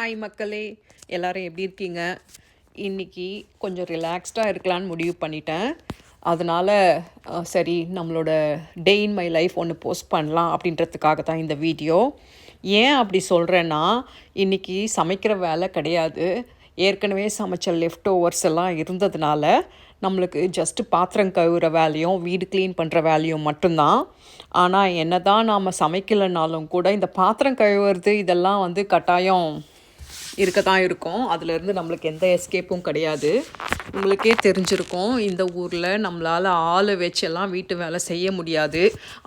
Hi மக்களே. எல்லோரும் எப்படி இருக்கீங்க? இன்னைக்கு கொஞ்சம் ரிலாக்ஸ்டாக இருக்கலான்னு முடிவு பண்ணிட்டேன். அதனால் சரி நம்மளோட டே இன் மை லைஃப் ஒன்று போஸ்ட் பண்ணலாம் அப்படின்றதுக்காக தான் இந்த வீடியோ. ஏன் அப்படி சொல்கிறேன்னா இன்னைக்கு சமைக்கிற வேலை கிடையாது. ஏற்கனவே சமைச்ச லெஃப்ட் ஓவர்ஸ் எல்லாம் இருந்ததுனால நம்மளுக்கு ஜஸ்ட்டு பாத்திரம் கழுவுற வேலையும் வீடு க்ளீன் பண்ணுற வேலையும் மட்டும்தான். ஆனால் என்ன தான் நாம் சமைக்கலைனாலும் கூட இந்த பாத்திரம் கழுவுறது இதெல்லாம் வந்து கட்டாயம் இருக்க தான் இருக்கும். அதுலேருந்து நம்மளுக்கு எந்த எஸ்கேப்பும் கிடையாது. உங்களுக்கே தெரிஞ்சிருக்கும். இந்த ஊரில் நம்மளால் ஆளை வச்செல்லாம் வீட்டு வேலை செய்ய முடியாது.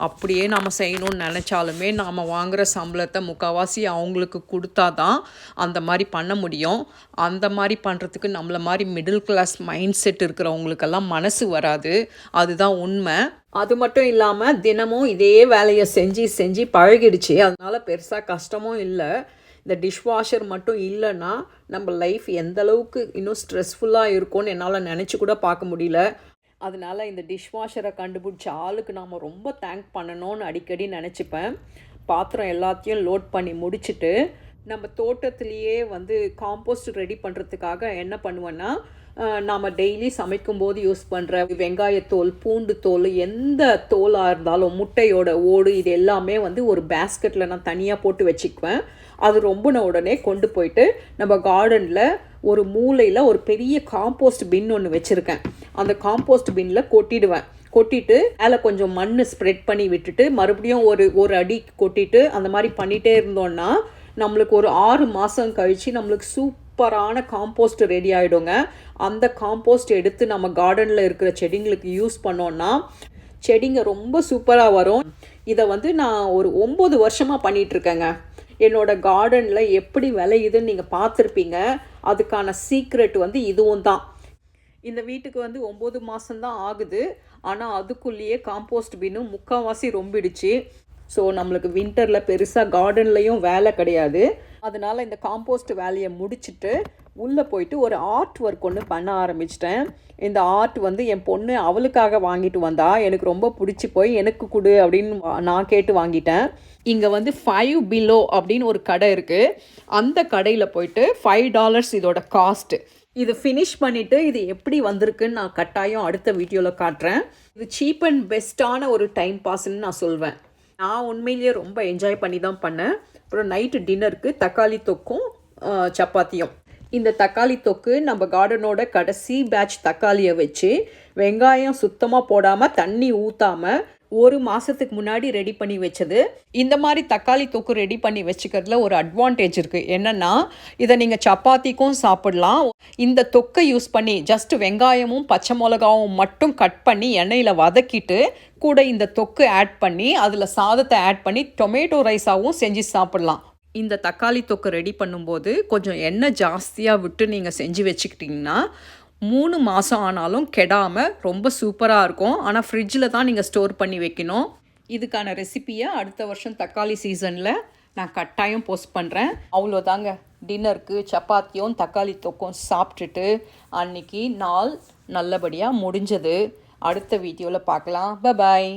அப்படியே நாம் செய்யணும்னு நினச்சாலுமே நாம் வாங்குகிற சம்பளத்தை முக்கால்வாசி அவங்களுக்கு கொடுத்தா தான் அந்த மாதிரி பண்ண முடியும். அந்த மாதிரி பண்ணுறதுக்கு நம்மள மாதிரி மிடில் கிளாஸ் மைண்ட் செட் இருக்கிறவங்களுக்கெல்லாம் மனசு வராது. அதுதான் உண்மை. அது மட்டும் இல்லாமல் தினமும் இதே வேலையை செஞ்சு செஞ்சு பழகிடுச்சு. அதனால் பெருசாக கஷ்டமும் இல்லை. இந்த டிஷ்வாஷர் மட்டும் இல்லைன்னா நம்ம லைஃப் எந்த அளவுக்கு இன்னும் ஸ்ட்ரெஸ்ஃபுல்லாக இருக்கும்னு என்னால் நினச்சி கூட பார்க்க முடியல. அதனால இந்த டிஷ்வாஷரை கண்டுபிடிச்ச ஆளுக்கு நாம் ரொம்ப தேங்க் பண்ணணும்னு அடிக்கடி நினச்சிப்பேன். பாத்திரம் எல்லாத்தையும் லோட் பண்ணி முடிச்சுட்டு நம்ம தோட்டத்திலேயே வந்து காம்போஸ்ட் ரெடி பண்ணுறதுக்காக என்ன பண்ணுவேன்னா நாம் டெய்லி சமைக்கும்போது யூஸ் பண்ணுற வெங்காயத்தோல் பூண்டு தோல் எந்த தோலாக இருந்தாலும் முட்டையோட ஓடு இது எல்லாமே வந்து ஒரு பேஸ்கெட்டில் நான் தனியாக போட்டு வச்சுக்குவேன். அது ரொம்பின உடனே கொண்டு போயிட்டு நம்ம கார்டனில் ஒரு மூலையில் ஒரு பெரிய காம்போஸ்ட் பின் ஒன்று வச்சுருக்கேன். அந்த காம்போஸ்ட் பின்னில் கொட்டிடுவேன். கொட்டிட்டு அதில் கொஞ்சம் மண் ஸ்ப்ரெட் பண்ணி விட்டுட்டு மறுபடியும் ஒரு ஒரு அடி கொட்டிட்டு அந்த மாதிரி பண்ணிகிட்டே இருந்தோன்னா நம்மளுக்கு ஒரு ஆறு மாதம் கழித்து நம்மளுக்கு சூப்பரான காம்போஸ்ட் ரெடி ஆகிடுங்க அந்த காம்போஸ்ட் எடுத்து நம்ம கார்டனில் இருக்கிற செடிங்களுக்கு யூஸ் பண்ணோன்னா செடிங்க ரொம்ப சூப்பராக வரும். இதை வந்து நான் ஒரு ஒம்பது வருஷமாக பண்ணிகிட்ருக்கேங்க என்னோடய கார்டனில் எப்படி விளையுதுன்னு நீங்கள் பார்த்துருப்பீங்க. அதுக்கான சீக்ரெட் வந்து இதுவும் தான். இந்த வீட்டுக்கு வந்து ஒம்பது மாதம்தான் ஆகுது. ஆனால் அதுக்குள்ளேயே காம்போஸ்ட் பின்னும் முக்கால்வாசி ரொம்பிடுச்சு. ஸோ நம்மளுக்கு வின்டரில் பெருசாக கார்டன்லேயும் வேலை கிடையாது. அதனால் இந்த காம்போஸ்ட் வேலையை முடிச்சுட்டு உள்ளே போயிட்டு ஒரு ஆர்ட் ஒர்க் ஒன்று பண்ண ஆரம்பிச்சிட்டேன். இந்த ஆர்ட் வந்து என் பொண்ணு அவளுக்காக வாங்கிட்டு வந்தா. எனக்கு ரொம்ப பிடிச்சி போய் எனக்கு கொடு அப்படின்னு நான் கேட்டு வாங்கிட்டேன். இங்கே வந்து ஃபைவ் பிலோ அப்படின்னு ஒரு கடை இருக்குது அந்த கடையில் போயிட்டு ஃபைவ் டாலர்ஸ் இதோட காஸ்ட்டு இது ஃபினிஷ் பண்ணிவிட்டு இது எப்படி வந்திருக்குன்னு நான் கட்டாயம் அடுத்த வீடியோவில் காட்டுறேன். இது சீப் அண்ட் பெஸ்ட்டான ஒரு டைம் பாஸ்ன்னு நான் சொல்வேன். நான் உண்மையிலேயே ரொம்ப என்ஜாய் பண்ணி தான் பண்ணேன். அப்புறம் நைட்டு டின்னருக்கு தக்காளி தொக்கும் சப்பாத்தியும். இந்த தக்காளி தொக்கு நம்ம கார்டனோட கடைசி பேட்ச் தக்காளியை வச்சு வெங்காயம் சுத்தமாக போடாமல் தண்ணி ஊற்றாமல் ஒரு மாதத்துக்கு முன்னாடி ரெடி பண்ணி வச்சது. இந்த மாதிரி தக்காளி தொக்கு ரெடி பண்ணி வச்சுக்கிறதுல ஒரு அட்வான்டேஜ் இருக்குது என்னென்னா இதை நீங்கள் சப்பாத்திக்கும் சாப்பிடலாம். இந்த தொக்கை யூஸ் பண்ணி ஜஸ்ட் வெங்காயமும் பச்சை மிளகாவும் மட்டும் கட் பண்ணி எண்ணெயில் வதக்கிட்டு கூட இந்த தொக்கு ஆட் பண்ணி அதில் சாதத்தை ஆட் பண்ணி டொமேட்டோ ரைஸாகவும் செஞ்சு சாப்பிடலாம். இந்த தக்காளி தொக்கு ரெடி பண்ணும்போது கொஞ்சம் எண்ணெய் ஜாஸ்தியாக விட்டு நீங்கள் செஞ்சு வச்சுக்கிட்டிங்கன்னா மூணு மாதம் ஆனாலும் கெடாமல் ரொம்ப சூப்பராக இருக்கும். ஆனால் ஃப்ரிட்ஜில் தான் நீங்கள் ஸ்டோர் பண்ணி வைக்கணும். இதுக்கான ரெசிப்பியை அடுத்த வருஷம் தக்காளி சீசனில் நான் கட்டாயம் போஸ்ட் பண்ணுறேன் அவ்வளோதாங்க. டின்னருக்கு சப்பாத்தியும் தக்காளி தொக்கும் சாப்பிட்டுட்டு அன்னைக்கு நாள் நல்லபடியாக முடிஞ்சது. அடுத்த வீடியோவில் பார்க்கலாம். பபாய்